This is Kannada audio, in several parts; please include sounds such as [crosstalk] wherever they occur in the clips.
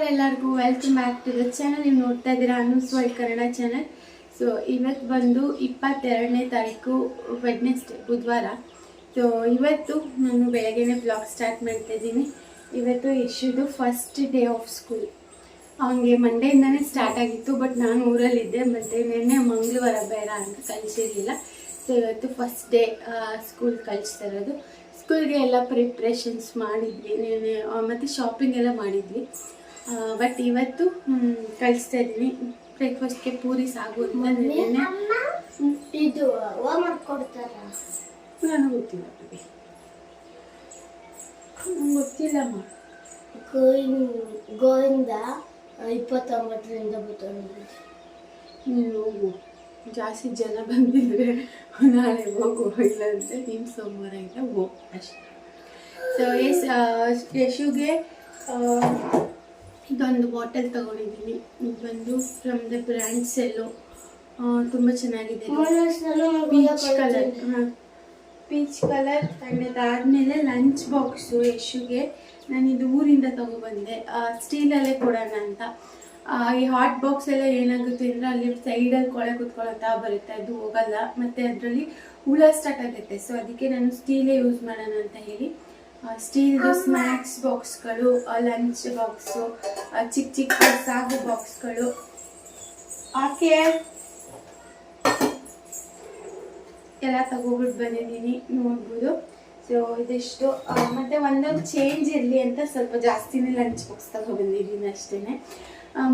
ನಮಸ್ಕಾರ ಎಲ್ಲರಿಗೂ welcome back to the channel ನೀವು ನೋಡ್ತಾ ಇದ್ದೀರಾ ಅನುಸ್ವಲ್ ಕನ್ನಡ ಚಾನಲ್ ಸೊ ಇವತ್ತು ಬಂದು ಇಪ್ಪತ್ತೆರಡನೇ ತಾರೀಕು ವೆಡ್ನೆಸ್ಡೇ ಬುಧವಾರ. ಸೊ ಇವತ್ತು ನಾನು ಬೆಳಗ್ಗೆನೇ ಬ್ಲಾಗ್ ಸ್ಟಾರ್ಟ್ ಮಾಡ್ತಾ ಇದ್ದೀನಿ. ಇವತ್ತು ಯಶುದು ಫಸ್ಟ್ ಡೇ ಆಫ್ ಸ್ಕೂಲ್ ಅವನಿಗೆ ಮಂಡೆಯಿಂದನೇ ಸ್ಟಾರ್ಟ್ ಆಗಿತ್ತು ಬಟ್ ನಾನು ಊರಲ್ಲಿದ್ದೆ, ಮತ್ತು ನಿನ್ನೆ ಮಂಗಳವಾರ ಬೇಡ ಅಂತ ಕಳಿಸಿರಲಿಲ್ಲ ಸೊ ಇವತ್ತು ಫಸ್ಟ್ ಡೇ ಸ್ಕೂಲ್ ಕಳಿಸ್ತಾ ಇರೋದು. ಸ್ಕೂಲ್ಗೆ ಎಲ್ಲ ಪ್ರಿಪ್ರೇಷನ್ಸ್ ಮಾಡಿದ್ವಿ ಮತ್ತು ಶಾಪಿಂಗ್ ಎಲ್ಲ ಮಾಡಿದ್ವಿ. ಬಟ್ ಇವತ್ತು ಕಳಿಸ್ತಾ ಇದ್ದೀನಿ. ಬ್ರೇಕ್ಫಾಸ್ಟ್ಗೆ ಪೂರಿ ಸಾಗು ಅಂತ ಇದು ನನಗೆ ಗೊತ್ತಿಲ್ಲ ಗೊತ್ತಿಲ್ಲಮ್ಮ ಗೋವಿಂದ ಗೋವಿಂದ ಇಪ್ಪತ್ತೊಂಬತ್ತರಿಂದ ಬರ್ತದೆ ನೀನು ಹೋಗು. ಜಾಸ್ತಿ ಜನ ಬಂದಿದ್ರೆ ನಾಳೆ ಹೋಗು. ಇಲ್ಲ ಅಂದರೆ ನೀನು ಸೋಮವಾರ ಇಲ್ಲ ಹೋಗು. ಅಷ್ಟೇ. ಸೊ ಎಸ್ ಯಶುಗೆ ಇದೊಂದು ಬಾಟಲ್ ತಗೊಂಡಿದ್ದೀನಿ. ಇದು ಬಂದು ಫ್ರಮ್ ದ ಬ್ರ್ಯಾಂಡ್ ಸೆಲ್ಲು ತುಂಬ ಚೆನ್ನಾಗಿದೆ. Peach colour peach colour and lunch box ಯಶುಗೆ ನಾನು ಇದು ಊರಿಂದ ತಗೊಬಂದೆ. ಸ್ಟೀಲಲ್ಲೇ ಕೊಡೋಣ ಅಂತ. ಈ ಹಾಟ್ ಬಾಕ್ಸ್ ಎಲ್ಲ ಏನಾಗುತ್ತೆ ಅಂದರೆ ಅಲ್ಲಿ ಸೈಡಲ್ಲಿ ಕೊಳೆ ಕುತ್ಕೊಳತ್ತಾ ಬರುತ್ತೆ. ಅದು ಹೋಗಲ್ಲ. ಮತ್ತು ಅದರಲ್ಲಿ ಹುಳ ಸ್ಟಾರ್ಟ್ ಆಗುತ್ತೆ. ಸೊ ಅದಕ್ಕೆ ನಾನು ಸ್ಟೀಲೇ ಯೂಸ್ ಮಾಡೋಣ ಅಂತ ಹೇಳಿ. ಸ್ಟೀಲ್ದು ಸ್ನ್ಯಾಕ್ಸ್ ಬಾಕ್ಸ್ಗಳು ಲಂಚ್ ಬಾಕ್ಸು ಚಿಕ್ಕ ಚಿಕ್ಕ ಸಾಗು ಬಾಕ್ಸ್ಗಳು. ಆಕೆ ಎಲ್ಲ ತಗೋಬಿಟ್ಟು ಬಂದಿದ್ದೀನಿ ನೋಡ್ಬೋದು. ಸೊ ಇದಿಷ್ಟು. ಮತ್ತು ಒಂದೊಂದು ಚೇಂಜ್ ಇರಲಿ ಅಂತ ಸ್ವಲ್ಪ ಜಾಸ್ತಿನೇ ಲಂಚ್ ಬಾಕ್ಸ್ ತಗೊಬಂದಿದ್ದೀನಿ ಅಷ್ಟೇ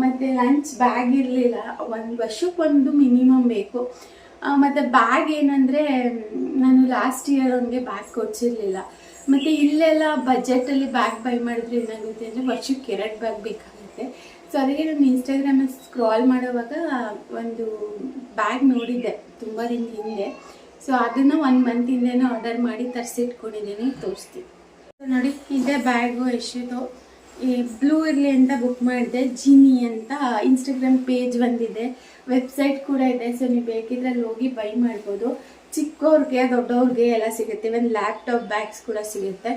ಮತ್ತು ಲಂಚ್ ಬ್ಯಾಗ್ ಇರಲಿಲ್ಲ. ಒಂದು ವರ್ಷಕ್ಕೊಂದು ಮಿನಿಮಮ್ ಬೇಕು. ಮತ್ತು ಮತ್ತೆ ಬ್ಯಾಗ್ ಏನಂದರೆ ನಾನು ಲಾಸ್ಟ್ ಇಯರ್ ಅವನಿಗೆ ಬ್ಯಾಗ್ ಕೊಡ್ಸಿರ್ಲಿಲ್ಲ. ಮತ್ತು ಇಲ್ಲೆಲ್ಲ ಬಜೆಟಲ್ಲಿ ಬ್ಯಾಗ್ ಬೈ ಮಾಡಿದ್ರೆ ಏನಾಗುತ್ತೆ ಅಂದರೆ ವರ್ಷಕ್ಕೆ ಎರಡು ಬ್ಯಾಗ್ ಬೇಕಾಗುತ್ತೆ. ಸೊ ಅದಕ್ಕೆ ನಾನು ಇನ್ಸ್ಟಾಗ್ರಾಮಲ್ಲಿ ಸ್ಕ್ರಾಲ್ ಮಾಡೋವಾಗ ಒಂದು ಬ್ಯಾಗ್ ನೋಡಿದ್ದೆ, ತುಂಬ ದಿನ ಹಿಂದೆ. ಸೊ ಅದನ್ನು ಒನ್ ಮಂತ್ ಆರ್ಡರ್ ಮಾಡಿ ತರಿಸಿಟ್ಕೊಂಡಿದ್ದೀನಿ, ತೋರಿಸ್ತೀನಿ. ನೋಡಿ, ಇದೇ ಬ್ಯಾಗು ಎಷ್ಟಿದು ಈ ಬ್ಲೂ ಇರಲಿ ಅಂತ ಬುಕ್ ಮಾಡಿದೆ ಜಿನಿ ಅಂತ ಇನ್ಸ್ಟಾಗ್ರಾಮ್ ಪೇಜ್ ಬಂದಿದೆ. ವೆಬ್ಸೈಟ್ ಕೂಡ ಇದೆ ಸೊ ನೀವು ಬೇಕಿದ್ರೆ ಅಲ್ಲಿ ಹೋಗಿ ಬೈ ಮಾಡ್ಬೋದು. ಚಿಕ್ಕವ್ರಿಗೆ ದೊಡ್ಡವ್ರಿಗೆ ಎಲ್ಲ ಸಿಗುತ್ತೆ. ಒಂದು ಲ್ಯಾಪ್ಟಾಪ್ ಬ್ಯಾಗ್ಸ್ ಕೂಡ ಸಿಗುತ್ತೆ.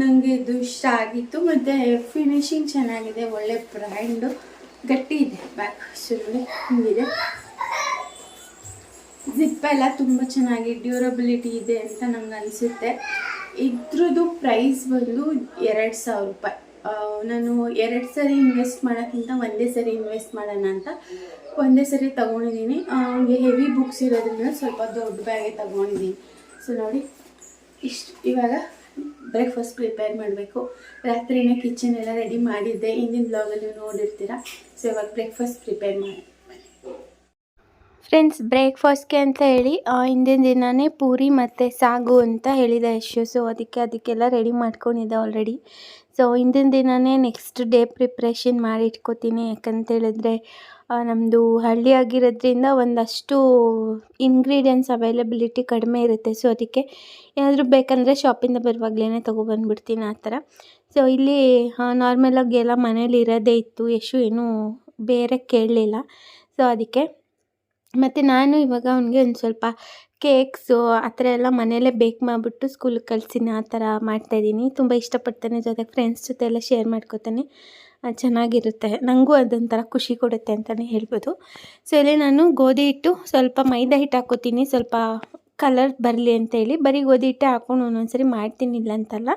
ನನಗೆ ಇದು ಇಷ್ಟ ಆಗಿತ್ತು. ಮತ್ತು ಫಿನಿಶಿಂಗ್ ಚೆನ್ನಾಗಿದೆ. ಒಳ್ಳೆ ಬ್ರ್ಯಾಂಡು ಗಟ್ಟಿ ಇದೆ. ಬ್ಯಾಗ್ ಸೊ ನೋಡಿ ಹಿಂಗಿದೆ. ಜಿಪ್ ಎಲ್ಲ ತುಂಬ ಚೆನ್ನಾಗಿ ಡ್ಯೂರಬಿಲಿಟಿ ಇದೆ ಅಂತ ನಮ್ಗೆ ಅನಿಸುತ್ತೆ. ಇದ್ರದ್ದು ಪ್ರೈಸ್ ಬಂದು ಎರಡು ಸಾವಿರ ರೂಪಾಯಿ. ನಾನು ಎರಡು ಸರಿ ಇನ್ವೆಸ್ಟ್ ಮಾಡೋಕ್ಕಿಂತ ಒಂದೇ ಸರಿ ಇನ್ವೆಸ್ಟ್ ಮಾಡೋಣ ಅಂತ ಒಂದೇ ಸರಿ ತೊಗೊಂಡಿದ್ದೀನಿ. ಹಂಗೆ ಹೆವಿ ಬುಕ್ಸ್ ಇರೋದ್ರಿಂದ ಸ್ವಲ್ಪ ದೊಡ್ಡ ಬ್ಯಾಗೆ ತೊಗೊಂಡಿದ್ದೀನಿ. ಸೊ ನೋಡಿ, ಇಷ್ಟು ಇವಾಗ ಬ್ರೇಕ್ಫಾಸ್ಟ್ ಪ್ರಿಪೇರ್ ಮಾಡಬೇಕು. ರಾತ್ರಿನೇ ಕಿಚನ್ ಎಲ್ಲ ರೆಡಿ ಮಾಡಿದ್ದೆ. ಹಿಂದಿನ ಬ್ಲಾಗಲ್ಲಿ ನೋಡಿರ್ತೀರ. ಸೊ ಇವಾಗ ಬ್ರೇಕ್ಫಾಸ್ಟ್ ಪ್ರಿಪೇರ್ ಮಾಡಿ ಫ್ರೆಂಡ್ಸ್ ಬ್ರೇಕ್ಫಾಸ್ಟ್ಗೆ ಅಂತ ಹೇಳಿ ಹಿಂದಿನ ದಿನವೇ ಪೂರಿ ಮತ್ತು ಸಾಗು ಅಂತ ಹೇಳಿದ ಯಶು ಸೊ ಅದಕ್ಕೆ ಅದಕ್ಕೆಲ್ಲ ರೆಡಿ ಮಾಡ್ಕೊಂಡಿದ್ದೆ ಆಲ್ರೆಡಿ ಸೊ ಹಿಂದಿನ ದಿನವೇ ನೆಕ್ಸ್ಟ್ ಡೇ ಪ್ರಿಪ್ರೇಷನ್ ಮಾಡಿ ಇಟ್ಕೋತೀನಿ. ನಮ್ಮದು ಹಳ್ಳಿ ಆಗಿರೋದ್ರಿಂದ ಒಂದಷ್ಟು ಇಂಗ್ರೀಡಿಯೆಂಟ್ಸ್ ಅವೈಲಬಿಲಿಟಿ ಕಡಿಮೆ ಇರುತ್ತೆ. ಸೊ ಅದಕ್ಕೆ ಏನಾದರೂ ಬೇಕಂದರೆ ಶಾಪಿಂದ ಬರುವಾಗಲೇ ತೊಗೊಬಂದ್ಬಿಡ್ತೀನಿ ಆ ಥರ. ಸೊ ಇಲ್ಲಿ ನಾರ್ಮಲಾಗಿ ಎಲ್ಲ ಮನೇಲಿ ಇರೋದೇ ಇತ್ತು. ಯಶು ಏನೂ ಬೇರೆ ಕೇಳಲಿಲ್ಲ. ಸೊ ಅದಕ್ಕೆ ಮತ್ತು ನಾನು ಇವಾಗ ಅವನಿಗೆ ಒಂದು ಸ್ವಲ್ಪ ಕೇಕ್ಸು ಆ ಥರ ಎಲ್ಲ ಮನೆಯಲ್ಲೇ ಬೇಕ್ ಮಾಡಿಬಿಟ್ಟು ಸ್ಕೂಲಿಗೆ ಕಳ್ಸಿನಿ, ಆ ಥರ ಮಾಡ್ತಾಯಿದ್ದೀನಿ ತುಂಬ ಇಷ್ಟಪಡ್ತಾನೆ ಜೊತೆಗೆ ಫ್ರೆಂಡ್ಸ್ ಜೊತೆ ಎಲ್ಲ ಶೇರ್ ಮಾಡ್ಕೊತಾನೆ. ಚೆನ್ನಾಗಿರುತ್ತೆ. ನನಗೂ ಅದೊಂಥರ ಖುಷಿ ಕೊಡುತ್ತೆ ಅಂತಲೇ ಹೇಳ್ಬೋದು. ಸೊ ಇಲ್ಲಿ ನಾನು ಗೋಧಿ ಹಿಟ್ಟು ಸ್ವಲ್ಪ ಮೈದಾ ಹಿಟ್ಟು ಹಾಕೋತೀನಿ. ಸ್ವಲ್ಪ ಕಲರ್ ಬರಲಿ ಅಂತೇಳಿ. ಬರೀ ಗೋಧಿ ಹಿಟ್ಟೆ ಹಾಕ್ಕೊಂಡು ಒಂದೊಂದ್ಸರಿ ಮಾಡ್ತೀನಿ ಇಲ್ಲ ಅಂತಲ್ಲ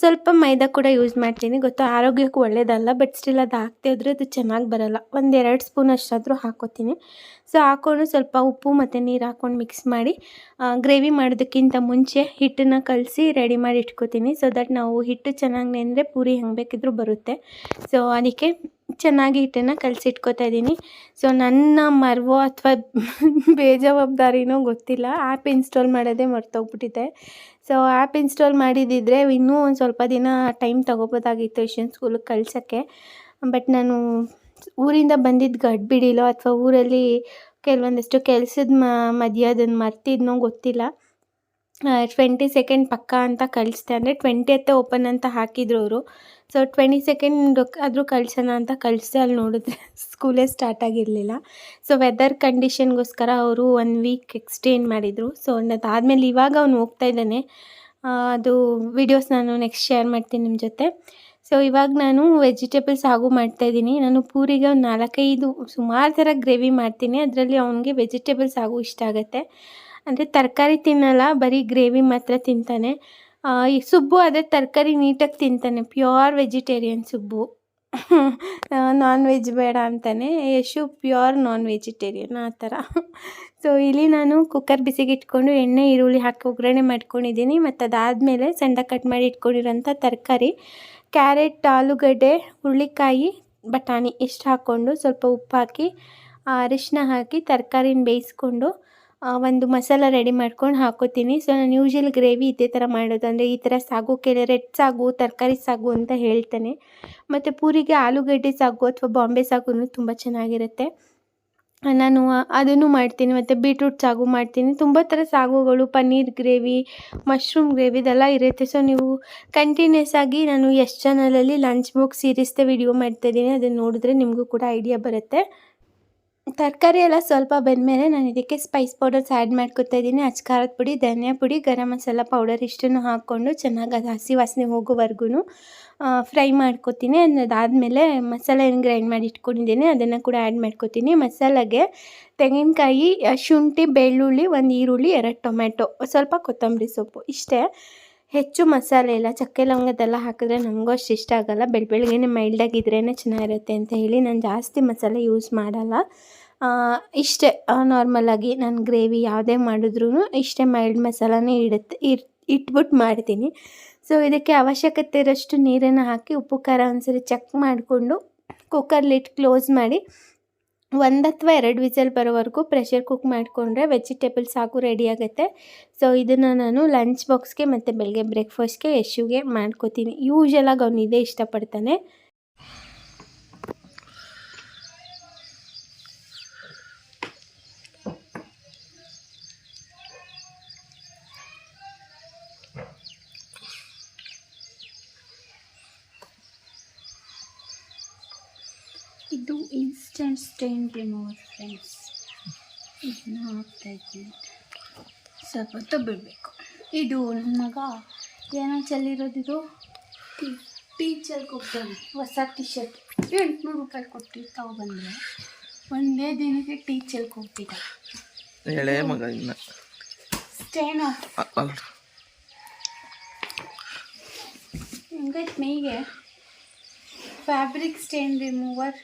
ಸ್ವಲ್ಪ ಮೈದಾ ಕೂಡ ಯೂಸ್ ಮಾಡ್ತೀನಿ. ಗೊತ್ತು, ಆರೋಗ್ಯಕ್ಕೂ ಒಳ್ಳೆಯದಲ್ಲ ಬಟ್ ಸ್ಟಿಲ್ ಅದು ಹಾಕ್ತಾ ಇದ್ರೆ ಅದು ಚೆನ್ನಾಗಿ ಬರೋಲ್ಲ. ಒಂದೆರಡು ಸ್ಪೂನ್ ಅಷ್ಟಾದರೂ ಹಾಕೋತೀನಿ. ಸೊ ಹಾಕೊಂಡು ಸ್ವಲ್ಪ ಉಪ್ಪು ಮತ್ತು ನೀರು ಹಾಕ್ಕೊಂಡು ಮಿಕ್ಸ್ ಮಾಡಿ ಗ್ರೇವಿ ಮಾಡೋದಕ್ಕಿಂತ ಮುಂಚೆ ಹಿಟ್ಟನ್ನು ಕಲಸಿ ರೆಡಿ ಮಾಡಿ ಇಟ್ಕೋತೀನಿ. ಸೊ ದಟ್ ನಾವು ಹಿಟ್ಟು ಚೆನ್ನಾಗಿ ನೆಂದರೆ ಪೂರಿ ಹೆಂಗೆ ಬೇಕಿದ್ರೂ ಬರುತ್ತೆ. ಸೊ ಅದಕ್ಕೆ ಚೆನ್ನಾಗಿ ಹಿಟ್ಟನ್ನು ಕಲಸಿ ಇಟ್ಕೋತಾ ಇದ್ದೀನಿ. ಸೊ ನನ್ನ ಮರ್ವೋ ಅಥವಾ [laughs] ಬೇಜವಾಬ್ದಾರಿನೋ ಗೊತ್ತಿಲ್ಲ. ಆ್ಯಪ್ ಇನ್ಸ್ಟಾಲ್ ಮಾಡೋದೇ ಮರ್ತೋಗ್ಬಿಟ್ಟಿದೆ. ಸೊ ಆ್ಯಪ್ ಇನ್ಸ್ಟಾಲ್ ಮಾಡಿದ್ದಿದ್ರೆ ಇನ್ನೂ ಒಂದು ಸ್ವಲ್ಪ ದಿನ ಟೈಮ್ ತೊಗೋಬೋದಾಗಿತ್ತು ಏಷ್ಯನ್ ಸ್ಕೂಲಿಗೆ ಕಳ್ಸೋಕ್ಕೆ. ಬಟ್ ನಾನು ಊರಿಂದ ಬಂದಿದ್ದು ಗಡ್ಬಿಡಿಲೋ ಅಥವಾ ಊರಲ್ಲಿ ಕೆಲವೊಂದಷ್ಟು ಕೆಲಸದ ಮಧ್ಯ ಅದನ್ನು ಮರ್ತಿದ್ನೋ ಗೊತ್ತಿಲ್ಲ. ಟ್ವೆಂಟಿ ಸೆಕೆಂಡ್ ಪಕ್ಕ ಅಂತ ಕಳಿಸ್ದೆ. ಅಂದರೆ ಟ್ವೆಂಟಿಯತ್ತೆ ಓಪನ್ ಅಂತ ಹಾಕಿದ್ರು ಅವರು. ಸೊ ಟ್ವೆಂಟಿ ಸೆಕೆಂಡ್ ಆದರೂ ಕಳ್ಸೋಣ ಅಂತ ಕಳಿಸಿ ಅಲ್ಲಿ ನೋಡಿದ್ರೆ ಸ್ಕೂಲೇ ಸ್ಟಾರ್ಟ್ ಆಗಿರಲಿಲ್ಲ. ಸೊ ವೆದರ್ ಕಂಡೀಷನ್ಗೋಸ್ಕರ ಅವರು ಒನ್ ವೀಕ್ ಎಕ್ಸ್ಟೆಂಡ್ ಮಾಡಿದರು. ಸೊ ಅದಾದಮೇಲೆ ಇವಾಗ ಅವನು ಹೋಗ್ತಾ ಇದ್ದಾನೆ. ಅದು ವಿಡಿಯೋಸ್ ನಾನು ನೆಕ್ಸ್ಟ್ ಶೇರ್ ಮಾಡ್ತೀನಿ ನಿಮ್ಮ ಜೊತೆ. ಸೊ ಇವಾಗ ನಾನು ವೆಜಿಟೇಬಲ್ಸ್ ಆಗು ಮಾಡ್ತಾ ಇದ್ದೀನಿ. ನಾನು ಪೂರಿಗೆ ಒಂದು ನಾಲ್ಕೈದು ಸುಮಾರು ಥರ ಗ್ರೇವಿ ಮಾಡ್ತೀನಿ. ಅದರಲ್ಲಿ ಅವನಿಗೆ ವೆಜಿಟೇಬಲ್ಸ್ ಹಾಗೂ ಇಷ್ಟ ಆಗುತ್ತೆ. ಅಂದರೆ ತರಕಾರಿ ತಿನ್ನಲ್ಲ, ಬರೀ ಗ್ರೇವಿ ಮಾತ್ರ ತಿಂತಾನೆ. ಈ ಸುಬ್ಬು ಅದೇ ತರಕಾರಿ ನೀಟಾಗಿ ತಿಂತಾನೆ pure vegetarian Subbu. Non veg ಬೇಡ ಅಂತಾನೆ, ಯಶು ಪ್ಯೂರ್ ನಾನ್ ವೆಜಿಟೇರಿಯನ್ ಆ ಥರ. ಸೊ ಇಲ್ಲಿ ನಾನು ಕುಕ್ಕರ್ ಬಿಸಿಗೆ ಇಟ್ಕೊಂಡು ಎಣ್ಣೆ, ಈರುಳ್ಳಿ ಹಾಕಿ ಒಗ್ಗರಣೆ ಮಾಡ್ಕೊಂಡಿದ್ದೀನಿ. ಮತ್ತು ಅದಾದಮೇಲೆ ಸಣ್ಣ ಕಟ್ ಮಾಡಿ ಇಟ್ಕೊಂಡಿರೋಂಥ ತರಕಾರಿ, ಕ್ಯಾರೆಟ್, ಆಲೂಗಡ್ಡೆ, ಹುರುಳಿಕಾಯಿ, ಬಟಾಣಿ ಇಷ್ಟು ಹಾಕ್ಕೊಂಡು ಸ್ವಲ್ಪ ಉಪ್ಪು ಹಾಕಿ ಅರಿಶಿನ ಹಾಕಿ ತರಕಾರಿನ ಬೇಯಿಸ್ಕೊಂಡು ಒಂದು ಮಸಾಲ ರೆಡಿ ಮಾಡ್ಕೊಂಡು ಹಾಕೋತೀನಿ. ಸೊ ನಾನು ಯೂಶಲ್ ಗ್ರೇವಿ ಇದೇ ಥರ ಮಾಡೋದು. ಅಂದರೆ ಈ ಥರ ಸಾಗು, ಕೆಲ ರೆಡ್ ಸಾಗು, ತರಕಾರಿ ಸಾಗು ಅಂತ ಹೇಳ್ತೇನೆ. ಮತ್ತು ಪೂರಿಗೆ ಆಲೂಗಡ್ಡೆ ಸಾಗು ಅಥವಾ ಬಾಂಬೆ ಸಾಗು ತುಂಬ ಚೆನ್ನಾಗಿರುತ್ತೆ. ನಾನು ಅದನ್ನು ಮಾಡ್ತೀನಿ. ಮತ್ತು ಬೀಟ್ರೂಟ್ ಸಾಗು ಮಾಡ್ತೀನಿ. ತುಂಬ ಥರ ಸಾಗುಗಳು, ಪನ್ನೀರ್ ಗ್ರೇವಿ ಮಶ್ರೂಮ್ ಗ್ರೇವಿ ಇದೆಲ್ಲ ಇರುತ್ತೆ. ಸೊ ನೀವು ಕಂಟಿನ್ಯೂಸ್ ಆಗಿ ನಾನು ಎಷ್ಟು ಚಾನಲಲ್ಲಿ ಲಂಚ್ ಬಾಕ್ಸ್ ಸೀರೀಸ್ದೇ ವಿಡಿಯೋ ಮಾಡ್ತಾಯಿದ್ದೀನಿ ಅದನ್ನು ನೋಡಿದ್ರೆ ನಿಮಗೂ ಕೂಡ ಐಡಿಯಾ ಬರುತ್ತೆ. ತರಕಾರಿ ಎಲ್ಲ ಸ್ವಲ್ಪ ಬೆಂದಮೇಲೆ ನಾನು ಇದಕ್ಕೆ ಸ್ಪೈಸ್ ಪೌಡರ್ಸ್ ಆ್ಯಡ್ ಮಾಡ್ಕೊತಾ ಇದ್ದೀನಿ. ಅಚ್ಚ ಖಾರದ ಪುಡಿ, ಧನಿಯಾ ಪುಡಿ, ಗರಂ ಮಸಾಲ ಪೌಡರ್ ಇಷ್ಟನ್ನು ಹಾಕ್ಕೊಂಡು ಚೆನ್ನಾಗಿ ಅದು ಹಸಿ ವಾಸನೆ ಹೋಗೋವರೆಗೂ ಫ್ರೈ ಮಾಡ್ಕೊತೀನಿ. ಅದಾದಮೇಲೆ ಮಸಾಲೆ ಗ್ರೈಂಡ್ ಮಾಡಿ ಇಟ್ಕೊಂಡಿದ್ದೀನಿ. ಅದನ್ನು ಕೂಡ ಆ್ಯಡ್ ಮಾಡ್ಕೋತೀನಿ. ಮಸಾಲೆಗೆ ತೆಂಗಿನಕಾಯಿ, ಶುಂಠಿ, ಬೆಳ್ಳುಳ್ಳಿ, ಒಂದು ಈರುಳ್ಳಿ, ಎರಡು ಟೊಮೆಟೊ ಸ್ವಲ್ಪ ಕೊತ್ತಂಬರಿ ಸೊಪ್ಪು ಇಷ್ಟೇ. ಹೆಚ್ಚು ಮಸಾಲೆ ಇಲ್ಲ, ಚಕ್ಕೆ ಲವಂಗದೆಲ್ಲ ಹಾಕಿದ್ರೆ ನಮಗೂ ಅಷ್ಟು ಇಷ್ಟ ಆಗೋಲ್ಲ. ಬೆಳ ಬೆಳಗ್ಗೆನೆ ಮೈಲ್ಡಾಗಿದ್ರೇ ಚೆನ್ನಾಗಿರುತ್ತೆ ಅಂತ ಹೇಳಿ ನಾನು ಜಾಸ್ತಿ ಮಸಾಲೆ ಯೂಸ್ ಮಾಡಲ್ಲ. ಇಷ್ಟೇ ನಾರ್ಮಲಾಗಿ ನಾನು ಗ್ರೇವಿ ಯಾವುದೇ ಮಾಡಿದ್ರೂ ಇಷ್ಟೇ ಮೈಲ್ಡ್ ಮಸಾಲಾನೇ ಇಡುತ್ತೆ ಇಟ್ ಇಟ್ಬಿಟ್ಟು ಮಾಡ್ತೀನಿ. ಸೊ ಇದಕ್ಕೆ ಅವಶ್ಯಕತೆ ಇರೋಷ್ಟು ನೀರನ್ನು ಹಾಕಿ, ಉಪ್ಪು, ಖಾರ ಒಂದ್ಸರಿ ಚೆಕ್ ಮಾಡಿಕೊಂಡು ಕುಕ್ಕರ್ಲಿಟ್ಟು ಕ್ಲೋಸ್ ಮಾಡಿ ಒಂದು ಅಥವಾ ಎರಡು ವಿಸಲ್ ಬರೋವರೆಗೂ ಪ್ರೆಷರ್ ಕುಕ್ ಮಾಡಿಕೊಂಡ್ರೆ ವೆಜಿಟೇಬಲ್ಸ್ ಸಾಕು ರೆಡಿ ಆಗುತ್ತೆ. ಸೊ ಇದನ್ನು ನಾನು ಲಂಚ್ ಬಾಕ್ಸ್ಗೆ ಮತ್ತು ಬೆಳಗ್ಗೆ ಬ್ರೇಕ್ಫಾಸ್ಟ್ಗೆ ಯಶುಗೆ ಮಾಡ್ಕೋತೀನಿ. ಅವ್ನು ಇದೇ ಇಷ್ಟಪಡ್ತಾನೆ ಇದು ಇನ್ಸ್ಟೆಂಟ್ ಸ್ಟೈನ್ ರಿಮೂವರ್ ಫ್ರೆಂಡ್ಸ್ ಇದನ್ನ ಹಾಕ್ತಾ ಇದ್ದೀನಿ ಸ್ವಲ್ಪ ಹೊತ್ತು ಬಿಡಬೇಕು ಇದು ನನ್ನ ಮಗ. ಏನೋ ಚೆಲ್ಲಿರೋದಿದು ಟೀಚರ್ಗೆ ಹೋಗ್ತಾನೆ. ಹೊಸ ಟಿ ಶರ್ಟ್ ಎಂಟುನೂರು ರೂಪಾಯಿ ಕೊಟ್ಟು ತಗೊಬಂದರೆ ಒಂದೇ ದಿನಕ್ಕೆ ಟೀಚರ್ಗೆ ಹೋಗ್ತಿದ್ದ ಎಳೆ ಮಗ ಇನ್ನ. ಸ್ಟೇನ ಹಂಗೈತೆ ಮೈಗೆ ಫ್ಯಾಬ್ರಿಕ್ ಸ್ಟೇನ್ ರಿಮೂವರ್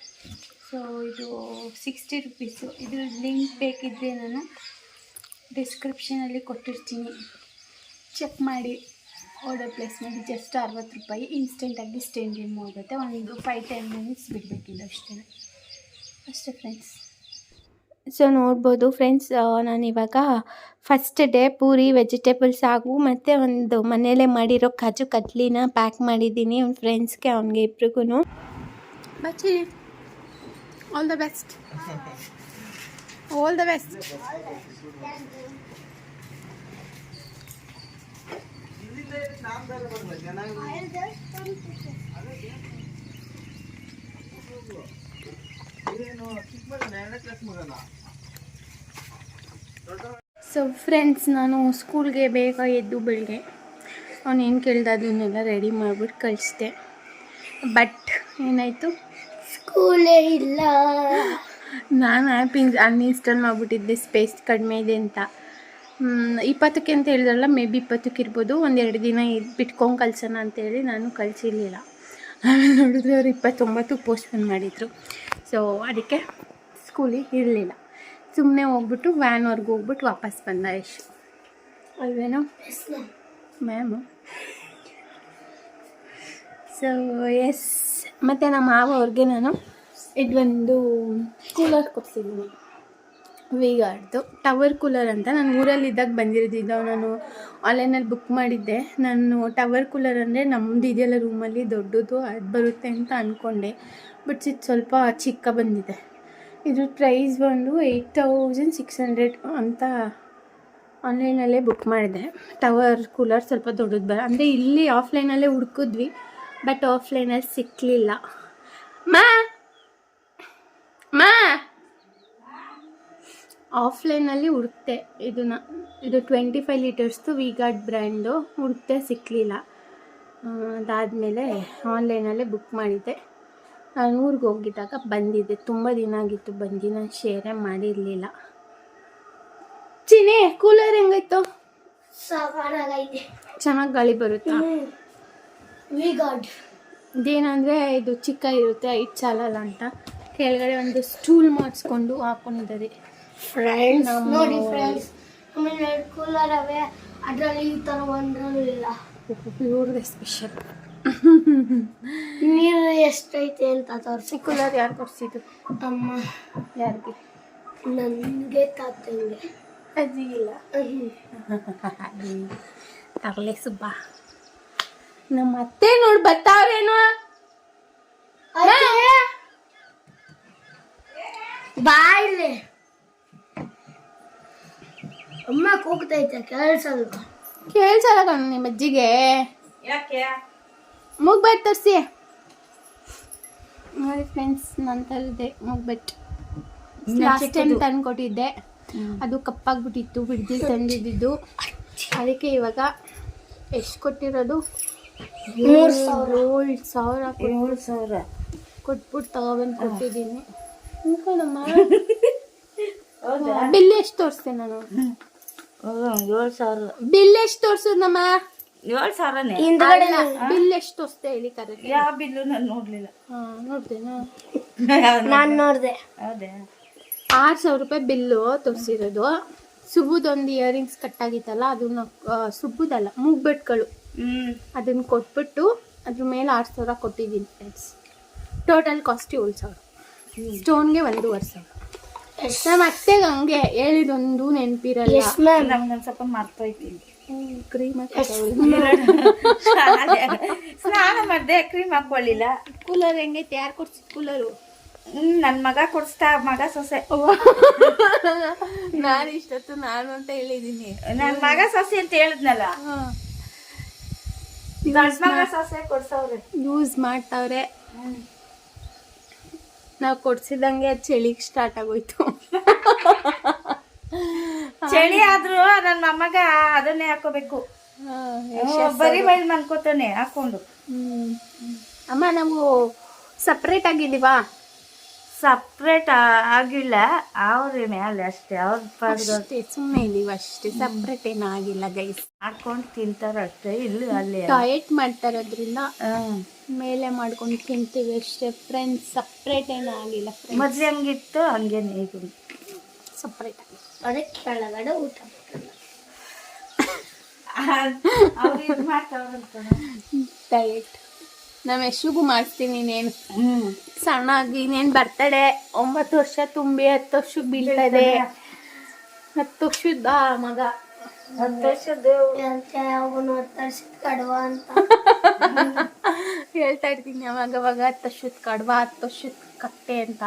ಸೊ ಇದು ಸಿಕ್ಸ್ಟಿ ರುಪೀಸು ಇದ್ರ ಲಿಂಕ್ ಬೇಕಿದ್ದರೆ ನಾನು ಡಿಸ್ಕ್ರಿಪ್ಷನಲ್ಲಿ ಕೊಟ್ಟಿರ್ತೀನಿ. ಚೆಕ್ ಮಾಡಿ. ಪ್ಲೇಸ್ ಮಾಡಿ ಜಸ್ಟ್ ಅರವತ್ತು ರೂಪಾಯಿ. ಇನ್ಸ್ಟೆಂಟಾಗಿ ಸ್ಟೇನ್ ರಿಮ್ ಹೋಗುತ್ತೆ. ಒಂದು ಫೈವ್ ಟೆನ್ ಮಿನಿಟ್ಸ್ ಬಿಡಬೇಕಿಲ್ಲ ಅಷ್ಟೇ. ಅಷ್ಟೇ ಫ್ರೆಂಡ್ಸ್ ಸೊ ನೋಡ್ಬೋದು ಫ್ರೆಂಡ್ಸ್ ನಾನು ಇವಾಗ ಫಸ್ಟ್ ಡೇ ಪೂರಿ ವೆಜಿಟೇಬಲ್ಸ್ ಆಗು ಮತ್ತು ಒಂದು ಮನೆಯಲ್ಲೇ ಮಾಡಿರೋ ಕಾಜು ಕಡ್ಲಿನ ಪ್ಯಾಕ್ ಮಾಡಿದ್ದೀನಿ ಅವ್ನ ಫ್ರೆಂಡ್ಸ್ಗೆ ಅವ್ನಿಗೆ ಇಬ್ರಿಗೂ ಬಚ್ಚಿ all the best all the best so friends ನಾನು ಸ್ಕೂಲ್ಗೆ ಬೇಗ ಎದ್ದು ಬೆಳಗ್ಗೆ ಅವನೇನು ಕೇಳ್ದೆ ಅದನ್ನೆಲ್ಲ ರೆಡಿ ಮಾಡಿಬಿಟ್ಟು ಕಳಿಸ್ದೆ. ಬಟ್ ಏನಾಯಿತು? ಸ್ಕೂಲೇ ಇಲ್ಲ. ನಾನು ಆ್ಯಪ್ ಇನ್ ಅನ್ಇನ್ಸ್ಟಾಲ್ ಮಾಡಿಬಿಟ್ಟಿದ್ದೆ ಸ್ಪೇಸ್ ಕಡಿಮೆ ಇದೆ ಅಂತ. ಇಪ್ಪತ್ತಕ್ಕೆ ಅಂತ ಹೇಳಿದ್ರಲ್ಲ ಮೇ ಬಿ ಇಪ್ಪತ್ತಕ್ಕೆ ಇರ್ಬೋದು. ಒಂದೆರಡು ದಿನ ಇದ್ ಬಿಟ್ಕೊಂಡು ಕಳ್ಸೋಣ ಅಂತೇಳಿ ನಾನು ಕಳಿಸಿರ್ಲಿಲ್ಲ. ಆಮೇಲೆ ನೋಡಿದ್ರೆ ಅವ್ರು ಇಪ್ಪತ್ತೊಂಬತ್ತು ಪೋಸ್ಟ್ಪೋನ್ ಮಾಡಿದರು. ಸೊ ಅದಕ್ಕೆ ಸ್ಕೂಲಿಗೆ ಇರಲಿಲ್ಲ. ಸುಮ್ಮನೆ ಹೋಗ್ಬಿಟ್ಟು ವ್ಯಾನ್ವರೆಗೂ ಹೋಗ್ಬಿಟ್ಟು ವಾಪಸ್ ಬಂದ ಯಶು. ಅಲ್ವೇನೋ? ಮ್ಯಾಮು ಸೊ ಎಸ್ ಮತ್ತು ನಮ್ಮ ಮಾವ ಅವ್ರಿಗೆ ನಾನು ಇದೊಂದು ಕೂಲರ್ ಕೊಡ್ಸಿದ್ದೀನಿ. ವೀಗಾರ್ದು ಟವರ್ ಕೂಲರ್ ಅಂತ. ನಾನು ಊರಲ್ಲಿದ್ದಾಗ ಬಂದಿರೋದಿದ್ದು ನಾನು ಆನ್ಲೈನಲ್ಲಿ ಬುಕ್ ಮಾಡಿದ್ದೆ. ನಾನು ಟವರ್ ಕೂಲರ್ ಅಂದರೆ ನಮ್ಮದು ಇದೆಯಲ್ಲ ರೂಮಲ್ಲಿ ದೊಡ್ಡದು, ಅದು ಬರುತ್ತೆ ಅಂತ ಅಂದ್ಕೊಂಡೆ ಬಟ್ ಇದು ಸ್ವಲ್ಪ ಚಿಕ್ಕ ಬಂದಿದೆ. ಇದ್ರ ಪ್ರೈಸ್ ಬಂದು ಏಯ್ಟ್ ತೌಸಂಡ್ ಸಿಕ್ಸ್ ಹಂಡ್ರೆಡ್ ಅಂತ ಆನ್ಲೈನಲ್ಲೇ ಬುಕ್ ಮಾಡಿದೆ. ಟವರ್ ಕೂಲರ್ ಸ್ವಲ್ಪ ದೊಡ್ಡದು ಬರ ಅಂದರೆ ಇಲ್ಲಿ ಆಫ್ಲೈನಲ್ಲೇ ಹುಡ್ಕಿದ್ವಿ. ಬಟ್ ಆಫ್ಲೈನಲ್ಲಿ ಸಿಕ್ಕಲಿಲ್ಲ ಮಾ! ಮಾ! ಆಫ್ಲೈನಲ್ಲಿ ಹುಡುಕ್ತೆ ಇದನ್ನ ಇದು ಟ್ವೆಂಟಿ ಫೈವ್ ಲೀಟರ್ಸ್ದು ವಿಗಾರ್ಡ್ ಬ್ರ್ಯಾಂಡು ಹುಡುಕ್ತೆ ಸಿಕ್ಕಲಿಲ್ಲ ಅದಾದಮೇಲೆ ಆನ್ಲೈನಲ್ಲೇ ಬುಕ್ ಮಾಡಿದ್ದೆ. ನಾನು ಊರಿಗೆ ಹೋಗಿದ್ದಾಗ ಬಂದಿದ್ದೆ. ತುಂಬ ದಿನ ಆಗಿತ್ತು ಬಂದು ನಾನು ಶೇರೇ ಮಾಡಿರಲಿಲ್ಲ. ಚಿನಿ ಕೂಲರ್ ಹೆಂಗಾಯ್ತು? ಚೆನ್ನಾಗಿ ಗಾಳಿ ಬರುತ್ತಾ? ವಿ ಗಾಡ್ ಇದೇನಂದರೆ ಇದು ಚಿಕ್ಕ ಇರುತ್ತೆ ಐದು ಚಾಲಲ್ಲ ಅಂತ. ಕೆಳಗಡೆ ಒಂದು ಸ್ಟೂಲ್ ಮಾಡಿಸ್ಕೊಂಡು ಹಾಕೊಂಡಿದ್ದಾರೆ. ಫ್ರೆಂಡ್ಸ್ ನೋಡಿ ಫ್ರೆಂಡ್ಸ್ ಆಮೇಲೆ ಕೂಲರ್ ಅವೆ ಅದರಲ್ಲಿ ಈ ಥರ ಒಂದರಲ್ಲೂ ಇಲ್ಲ. ಇವ್ರದ್ದೇ ಸ್ಪೆಷಲ್ ನೀರು ಎಷ್ಟೈತೆ ಅಂತ ತೋರಿಸಿ. ಕೂಲರ್ ಯಾರು ಕೊಡಿಸಿದ್ದು ಅಮ್ಮ. ಯಾರಿಗೆ? ನನಗೆ ತಾತಂಗೆ. ಅಜ್ಜಿಗಿಲ್ಲ. [laughs] ತರಲೆ ಸುಬ್ಬ. ನಮ್ಮ ಅತ್ತೆ ನೋಡಿ ಬರ್ತಾವ್ರೇನು? ಬಾಯಿಲೆ ಅಮ್ಮ ಕೂಗ್ತೈತೆ ಕೇಳಿಸಲ್ವಾ? ಕೇಳ್ಸಲ್ಲ ಕಣ ನಿಮ್ಮ ಅಜ್ಜಿಗೆ. ಯಾಕೆ? ಮುಗ್ಬೆಟ್ ತರಿಸಿ. ನೋಡಿ ಫ್ರೆಂಡ್ಸ್ ನಾನು ತರದೆ ಮುಗ್ಬೆಟ್. ಲಾಸ್ಟ್ ಟೈಮ್ ತಂದು ಕೊಟ್ಟಿದ್ದೆ. ಅದು ಕಪ್ಪಾಗ್ಬಿಟ್ಟಿತ್ತು ಬಿಡ್ದಿ ತಂದಿದ್ದು. ಅದಕ್ಕೆ ಇವಾಗ ಎಷ್ಟು ಕೊಟ್ಟಿರೋದು? ಮೂರು ಸಾವಿರ. ಏಳು ಸಾವಿರ ಏಳು ಸಾವಿರ. ಕೊಟ್ಬಿಟ್ಟು ತಗೊಬಂದು ಕೊಟ್ಟಿದ್ದೀನಿ. ಅನ್ಕೊಂಡಮ್ಮ ಬಿಲ್ ಎಷ್ಟು ತೋರಿಸ್ದೆ ನಾನು? ಏಳು ಸಾವಿರ. ಬಿಲ್ ಎಷ್ಟು ತೋರಿಸೋದಮ್ಮ ಏಳು ಸಾವಿರನೇ? ಹಿಂದ್ಗಡೆ ಬಿಲ್ ಎಷ್ಟು ತೋರಿಸ್ದೆ ಹೇಳಿ ಕರೆಕ್ಟ್ ಯಾವ ಬಿಲ್ಲು ನಾನು ನೋಡಲಿಲ್ಲ. ಹಾ ನೋಡ್ದೇನಾ ನಾನು ನೋಡಿದೆ. ಹೌದೇ? ಆರು ಸಾವಿರ ರೂಪಾಯಿ ಬಿಲ್ಲು ತೋರಿಸಿರೋದು. ಸುಬ್ಬುದೊಂದು ಇಯರಿಂಗ್ಸ್ ಕಟ್ಟಾಗಿತ್ತಲ್ಲ ಅದನ್ನ ಸುಬುದಲ್ಲ ಸುಬ್ಬುದಲ್ಲ ಮೂಗ್ಬೆಟ್ಗಳು. ಅದನ್ನ ಕೊಟ್ಬಿಟ್ಟು ಅದ್ರ ಮೇಲೆ ಆರು ಸಾವಿರ ಕೊಟ್ಟಿದ್ದೀನಿ ಫ್ರೆಂಡ್ಸ್ ಟೋಟಲ್ ಕಾಸ್ಟ್ ಏಳು ಸಾವಿರ. ಸ್ಟೋನ್ಗೆ ಒಂದೂವರೆ ಸಾವಿರ. ನಮ್ಮ ಅತ್ತೆಗೆ ಹಂಗೆ ಹೇಳಿದೊಂದು ನೆನಪಿರಲ್ಲ. ಎಸ್ ಮ್ಯಾಮ್ ನಮ್ಗೊಂದು ಸ್ವಲ್ಪ ಮರ್ತೋಯ್ತೀನಿ ಕ್ರೀಮ್ [laughs] ಸ್ನಾನ ಮಾಡಿದೆ ಕ್ರೀಮ್ ಹಾಕೊಳ್ಳಿಲ್ಲ ಕೂಲರ್ ಹೆಂಗೈತೆ? ಯಾರು ಕೊಡ್ಸಿದ್ ಕೂಲರು ನನ್ನ ನನ್ ಮಗ ಕೊಡ್ಸ್ತಾ ಮಗ ಸೊಸೆ. ನಾನು ಇಷ್ಟೊತ್ತು ನಾನು ಅಂತ ಹೇಳಿದೀನಿ. ನನ್ ಮಗ ಸೊಸೆ ಅಂತ ಹೇಳಿದ್ನಲ್ಲ ಗಂಡ್ ಮಗ ಸೊಸೆ ಕೊಡ್ಸವ್ರೆ ಯೂಸ್ ಮಾಡ್ತಾವ್ರೆ. ನಾವು ಕೊಡ್ಸಿದಂಗೆ ಚಳಿಗೆ ಸ್ಟಾರ್ಟ್ ಆಗೋಯ್ತು. [laughs] ಚಳಿ ಆದ್ರೂ ನನ್ನ ಮಮ್ಮಗ ಅದನ್ನೇ ಹಾಕೋಬೇಕು. ಬರೀ ಬೈಲ್ ಮನ್ಕೋತಾನೆ ಹಾಕೊಂಡು. ಹ್ಮ್. ಅಮ್ಮ ನಾವು ಸಪ್ರೇಟ್ ಆಗಿದ್ದೀವಾ? ಸಪ್ರೇಟ್ ಆಗಿಲ್ಲ. ಅವ್ರ ಮೇಲೆ ಅಷ್ಟೇ. ಅವ್ರ ಅಷ್ಟೇ ಸುಮ್ಮನೆ ಇದೀವಿ ಅಷ್ಟೇ. ಸಪ್ರೇಟ್ ಏನಾಗಿಲ್ಲ ಗೈಸ್ ಹಾಕೊಂಡು ತಿಂತಾರಷ್ಟೇ ಇಲ್ಲಿ ಅಲ್ಲಿ ಡಯಟ್ ಮಾಡ್ತಾ ಇರೋದ್ರಿಂದ ಮೇಲೆ ಮಾಡ್ಕೊಂಡು ತಿಂತೀವಿ ಅಷ್ಟೇ ಫ್ರೆಂಡ್ಸ್ ಸಪ್ರೇಟ್ ಏನಾಗಿಲ್ಲ ಆಗಿಲ್ಲ ಮೊದ್ಲು ಹಂಗಿತ್ತು ಹಂಗೇನೆ ಈಗ ಸಪ್ರೇಟ್ ಅದಕ್ಕೆ ಕೆಳಗಡೆ ಊಟ ಡಯಟ್ [laughs] ನಮ್ಮ ಯಶುಗೂ ಮಾಡಿಸ್ತೀನಿ ಸಣ್ಣಾಗಿ ಸಣ್ಣ ಆಗಿ ಇನ್ನೇನು ಬರ್ತಡೆ ಒಂಬತ್ತು ವರ್ಷ ತುಂಬಿ ಹತ್ತು ವರ್ಷಕ್ಕೆ ಬೀಳ್ತದೆ. ಹತ್ತು ವರ್ಷದ ಮಗ. ಹತ್ತು ಅಂತ [laughs] ಹೇಳ್ತಾ ಇರ್ತೀನಿ ಅವಾಗ ಅವಾಗ ಹತ್ತು ವರ್ಷದ ಕಡ್ವ ಹತ್ತು ವರ್ಷದ ಕತ್ತೆ ಅಂತ.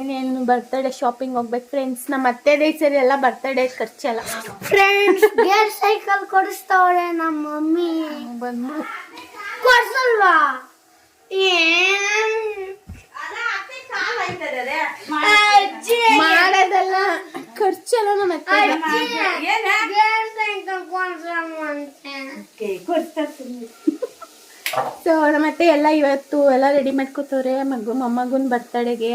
ಇನ್ನೇನು ಬರ್ತಡೇ ಶಾಪಿಂಗ್ ಹೋಗ್ಬೇಕು ಫ್ರೆಂಡ್ಸ್ ನಮ್ಮ ಅತ್ತೆದೇ ಈ ಸರಿ ಎಲ್ಲ ಬರ್ತಡೇ ಖರ್ಚಲ್ಲ. ಫ್ರೆಂಡ್ಸ್ ಗೇರ್ ಸೈಕಲ್ ಕೊಡಿಸ್ತಾವಳೆ ನಮ್ಮ ಮಮ್ಮಿ. ಬಂದು ಕೊಡ್ಸಲ್ವಾ? ಮಾಡೋದಲ್ಲ. ಖರ್ಚಲ್ಲ ನಮ್ಮ ಸೊ ಮತ್ತೆ ಅತ್ತೆ ಎಲ್ಲ ಇವತ್ತು ಎಲ್ಲ ರೆಡಿ ಮಾಡ್ಕೋತವ್ರೆ. ಮಗು ಮೊಮ್ಮಗುನ್ ಬರ್ತಡೆಗೆ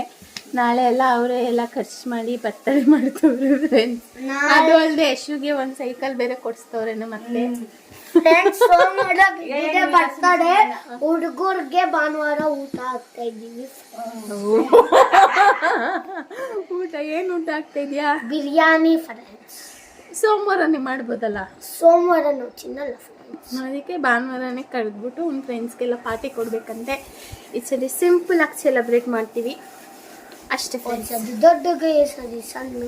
ನಾಳೆ ಎಲ್ಲ ಅವರೇ ಎಲ್ಲ ಖರ್ಚು ಮಾಡಿ ಬರ್ತಡೆ ಮಾಡ್ತವ್ರೆ ಫ್ರೆಂಡ್ಸ್ ಅದು ಅಲ್ಲದೆ ಯಶುಗೆ ಒಂದು ಸೈಕಲ್ ಬೇರೆ ಕೊಡಿಸ್ತವ್ರೆ ನಮ್ಮ ಅತ್ತೆ ಫೋನ್ ಸೋಮವಾರ ಇದೆ ಬರ್ತಡೆ ಹುಡುಗರ್ಗೆ ಭಾನುವಾರ ಊಟ ಆಗ್ತಾ ಇದ್ದೀವಿ [laughs] ಊಟ ಏನು ಊಟ ಆಗ್ತಾ ಇದೆಯಾ? ಬಿರಿಯಾನಿ ಫ್ರೆಂಡ್ಸ್ ಸೋಮವಾರನೇ ಮಾಡ್ಬೋದಲ್ಲ? ಸೋಮವಾರ ನಾವು ತಿನ್ನಲ್ಲ ಫ್ರೆಂಡ್ಸ್ ಅದಕ್ಕೆ ಭಾನುವಾರನೇ ಕರೆದ್ಬಿಟ್ಟು ಒಂದು ಫ್ರೆಂಡ್ಸ್ಗೆಲ್ಲ ಪಾರ್ಟಿ ಕೊಡ್ಬೇಕಂತೆ. ಈ ಸರಿ ಸಿಂಪಲ್ ಆಗಿ ಸೆಲೆಬ್ರೇಟ್ ಮಾಡ್ತೀವಿ. ಅಷ್ಟೇ ಫ್ರೆಂಡ್ಸ್ ದೊಡ್ಡ ದೊಡ್ಡಗೆ ಸರಿ ಸಣ್ಣ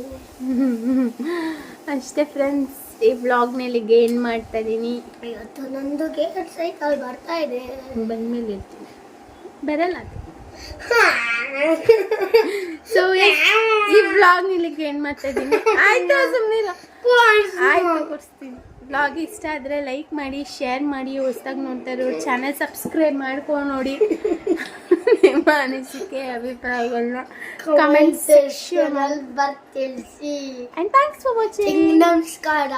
ಅಷ್ಟೇ ಫ್ರೆಂಡ್ಸ್ ಈ ವ್ಲಾಗ್ನಲ್ಲಿ ಗೇನ್ ಮಾಡ್ತಾ ಇದೀನಿ. ಇವತ್ತು ನಂದು ಗೇಟ್ ಸೈಕಲ್ ಬರ್ತಾ ಇದೆ. ಬಂದ್ಮೇಲೆ ಇರ್ತೀನಿ. ಬರಲ್ಲ ಸೊ ಈ ವ್ಲಾಗ್ನಲ್ಲಿ ಏನು ಮಾಡ್ತಾ ಇದ್ದೀನಿ ಆಯ್ತು ಸುಮ್ಮನೆ ಆಯ್ತು ಕೊಡಿಸ್ತೀನಿ ವ್ಲಾಗ್ ಇಷ್ಟ ಆದರೆ ಲೈಕ್ ಮಾಡಿ ಶೇರ್ ಮಾಡಿ ಹೊಸ್ದಾಗಿ ನೋಡ್ತಾರೆ ಇರೋರು ಚಾನಲ್ ಸಬ್ಸ್ಕ್ರೈಬ್ ಮಾಡ್ಕೊಂಡು ನೋಡಿ. ನಿಮ್ಮ ಅನಿಸಿಕೆ ಅಭಿಪ್ರಾಯಗಳನ್ನ ಕಮೆಂಟ್ ಸೆಕ್ಷನ್ ಅಲ್ಲಿ ಬರ್ತಿಲ್ಸಿ ಆ್ಯಂಡ್ ಥ್ಯಾಂಕ್ಸ್ ಫಾರ್ ವಾಚಿಂಗ್ ನಮಸ್ಕಾರ